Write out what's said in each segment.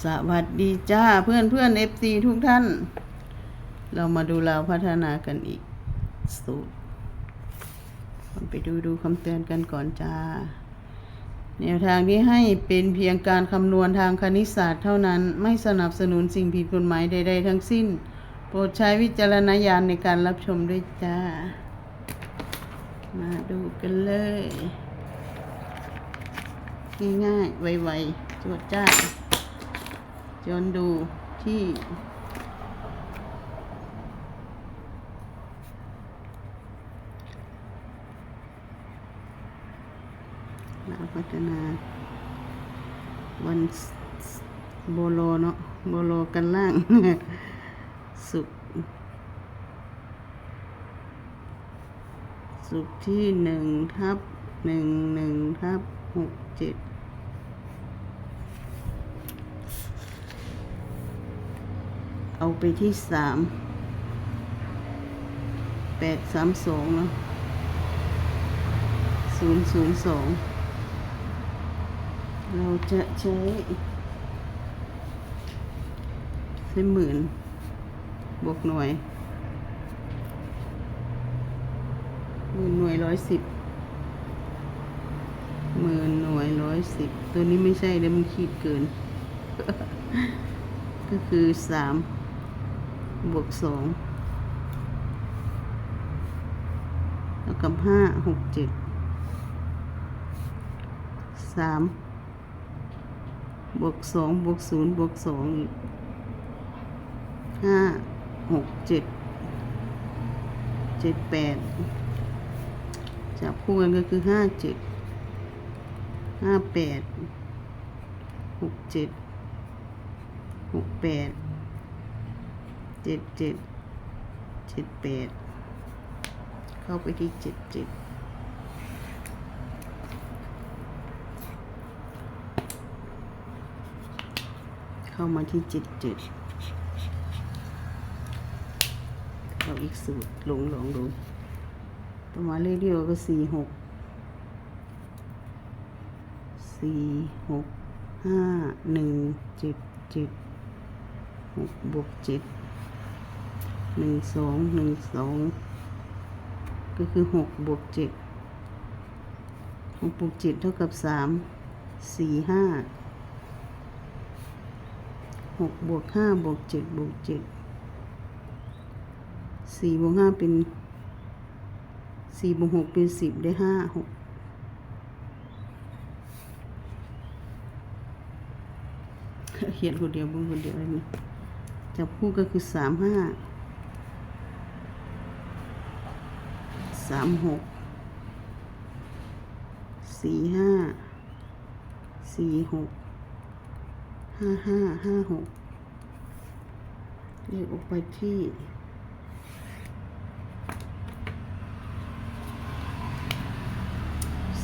สวัสดีจ้าเพื่อนเพื่อนเอฟซีทุกท่าน เรามาดูเราพัฒนากันอีกสูตรไปดูดูคำเตือนกันก่อนจ้า แนวทางที่ให้เป็นเพียงการคำนวณทางคณิตศาสตร์เท่านั้น ไม่สนับสนุนสิ่งผิดกฎหมายใดๆทั้งสิ้น โปรดใช้วิจารณญาณในการรับชมด้วยจ้า มาดูกันเลย ง่ายๆ ไวๆจวดจ้า จนดูที่เราพัฒนาวันโบโลเนาะโบโลกันล่าง สุกร์สุกร์ที่หนึ่งทับหนึ่งหนึ่งทับหกเจ็ด เอาไปที่สามแปดสามสองเนาะศูนย์ศูนย์สองเราจะใช้ใช้หมื่นบวกหน่วยหมื่นหน่วยร้อยสิบหมื่นหน่วยร้อยสิบตัวนี้ไม่ใช่เดี๋ยวมันขีดเกิน ก็คือสาม บวกสองเท่ากับห้าหกเจ็ดสามบวกสองบวกศูนย์บวกสองอีกห้าหกเจ็ดเจ็ดแปดจับคู่กันก็คือห้าเจ็ดห้าแปดหกเจ็ดหกแปด เจ็ดเจ็ดเจ็ดแปดเข้าไปที่เจ็ดเจ็ดเข้ามาที่เจ็ดเจ็ดเอาอีกสูตรลงลองดูต่อมาเลขเดียวก็สี่หกสี่หกห้าหนึ่งเจ็ดเจ็ดหกบวกเจ็ด หนึ่งสองหนึ่งสองก็คือหกบวกเจ็ดหกบวกเจ็ดเท่ากับสามสี่ห้าหกบวกห้าบวกเจ็ดบวกเจ็ดสี่บวกห้าเป็นสี่บวกหกเป็นสิบได้ห้าหกเขียนคนเดียวบุญคนเดียวอะไรนี่จับคู่ก็คือสามห้า สามหกสี่ห้าสี่หกห้าห้าห้าหกเรียกออกไปที่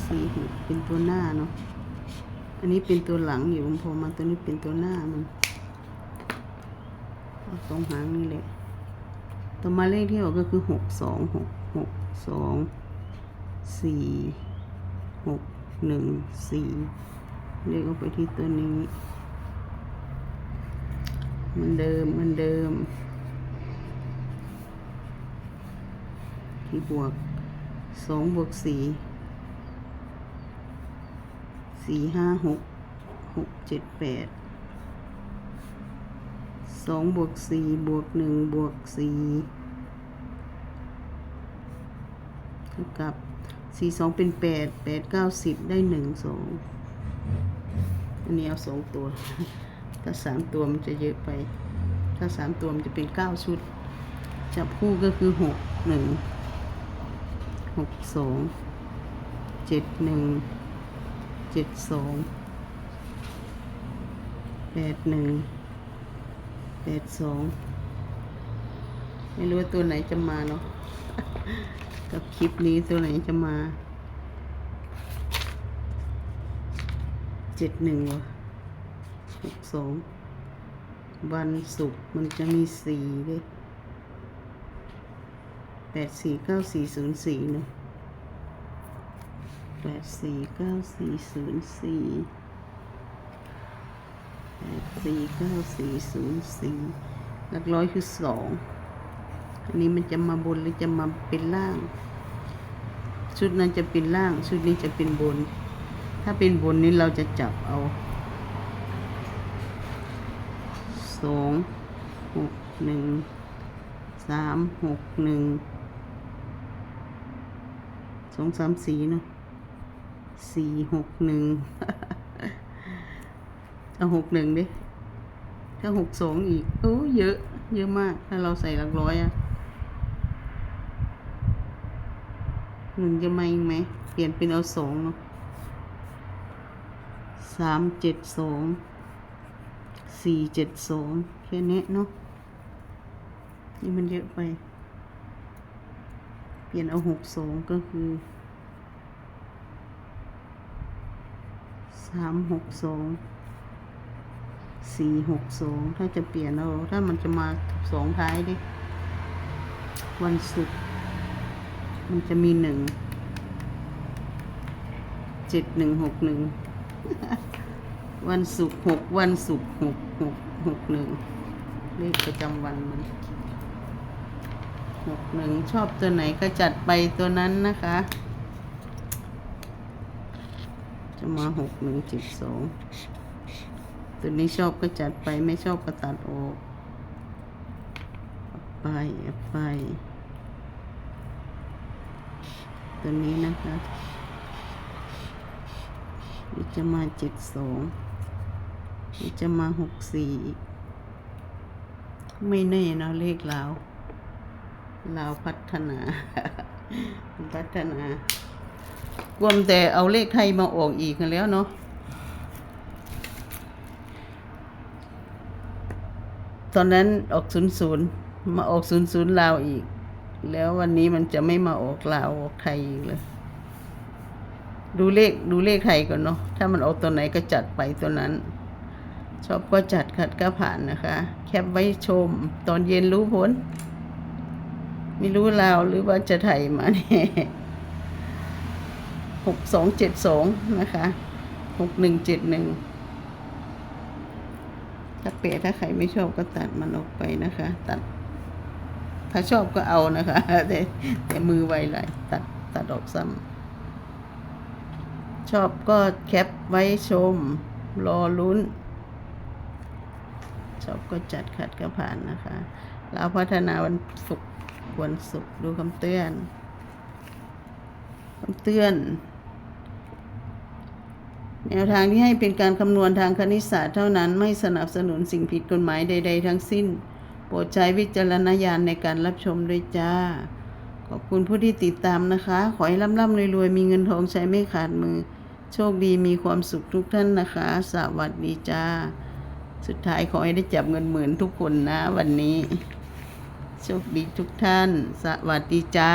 สี่หกเป็นตัวหน้าเนาะอันนี้เป็นตัวหลังอยู่ผมพอมาตัวนี้เป็นตัวหน้ามันเอาสองหางนี่แหละต่อมาเลขที่ออกก็คือหกสองหกหก สองสี่หกหนึ่งสี่เลขออกไปที่ตัวนี้เหมันเดิมเหมันเดิม ที่บวกสองบวกสี่สี่ห้าหกหกเจ็ดแปดสองบวกสี่บวกหนึ่งบวกสี่เท่ากับสี่สองเป็นแปดแปดเก้าสิบได้หนึ่งสองอันนี้เอาสองตัว ถ้าสามตัวมันจะเยอะไป ถ้าสามตัวมันจะเป็นเก้าชุด จับคู่ก็คือหกหนึ่งหกสองเจ็ดหนึ่งเจ็ดสองแปดหนึ่งแปดสองไม่รู้ว่าตัวไหนจะมาเนาะ กับคลิปนี้ตัวไหนจะมาเจ็ดหนึ่งวะหกสองวันศุกร์มันจะมีสี่ด้วยแปดสี่เก้าสี่ศูนย์สี่เนาะแปดสี่เก้าสี่ศูนย์สี่แปดสี่เก้าสี่ศูนย์สี่หลักร้อยคือสอง อันนี้มันจะมาบนหรือจะมาเป็นล่าง ชุดนั้นจะเป็นล่าง ชุดนี้จะเป็นบน ถ้าเป็นบนนี้เราจะจับเอาสองหกหนึ่งสามหกหนึ่งสองสามสี่เนาะสี่หกหนึ่งเอาหกหนึ่งดิถ้าหกสองอีกโอ้เยอะ เยอะมาก ถ้าเราใส่หลักร้อยอะ หนึ่งจะมาอีกไหม เปลี่ยนเป็นเอาสองเนาะสามเจ็ดสองสี่เจ็ดสองแค่นี้เนาะนี่มันเยอะไป เปลี่ยนเอาหกสองก็คือสามหกสองสี่หกสองถ้าจะเปลี่ยนเอาถ้ามันจะมาสองท้ายดิวันศุกร์ มันจะมีหนึ่งเจ็ดหนึ่งหกหนึ่งวันศุกร์หกวันศุกร์หกหกหกหนึ่งเลขประจำวันมันหกหนึ่งชอบตัวไหนก็จัดไปตัวนั้นนะคะ จะมาหกหนึ่งเจ็ดสองตัวนี้ชอบก็จัดไปไม่ชอบก็ตัดออกไปไป ตัวนี้นะคะนี่จะมาเจ็ดสองนี่จะมาหกสี่ไม่แน่นะเลขลาวลาวพัฒนา พัฒนากวมแต่เอาเลขไทยมาออกอีกกันแล้วเนาะตอนนั้นออกศูนย์ศูนย์มาออกศูนย์ศูนย์ลาวอีก แล้ววันนี้มันจะไม่มาออกลาวออกไทยอีกเลย ดูเลขดูเลขไทยก่อนเนาะถ้ามันออกตัวไหนก็จัดไปตัวนั้น ชอบก็จัดขัดก็ผ่านนะคะ แคปไว้ชม ตอนเย็นรู้ผล ไม่รู้ลาวหรือว่าจะไทยมาเนี่ยหกสองเจ็ดสองนะคะหกหนึ่งเจ็ดหนึ่งถ้าเปะถ้าใครไม่ชอบก็ตัดมันออกไปนะคะ ตัด ถ้าชอบก็เอานะคะ แต่แต่มือไวไหลตัดตัดออกซ้ำชอบก็แคปไว้ชม รอลุ้น ชอบก็จัดขัดก็ผ่านนะคะเราพัฒนาวันศุกร์วันศุกร์ดูคำเตือนคำเตือน แนวทางที่ให้เป็นการคำนวณทางคณิตศาสตร์เท่านั้นไม่สนับสนุนสิ่งผิดกฎหมายใด ๆ ทั้งสิ้น โปรดใช้วิจารณญาณในการรับชมด้วยจ้า ขอบคุณผู้ที่ติดตามนะคะ ขอให้ร่ำๆรวยๆ มีเงินทองใช้ไม่ขาดมือ โชคดีมีความสุขทุกท่านนะคะ สวัสดีจ้า สุดท้ายขอให้ได้จับเงินหมื่นทุกคนนะวันนี้ โชคดีทุกท่าน สวัสดีจ้า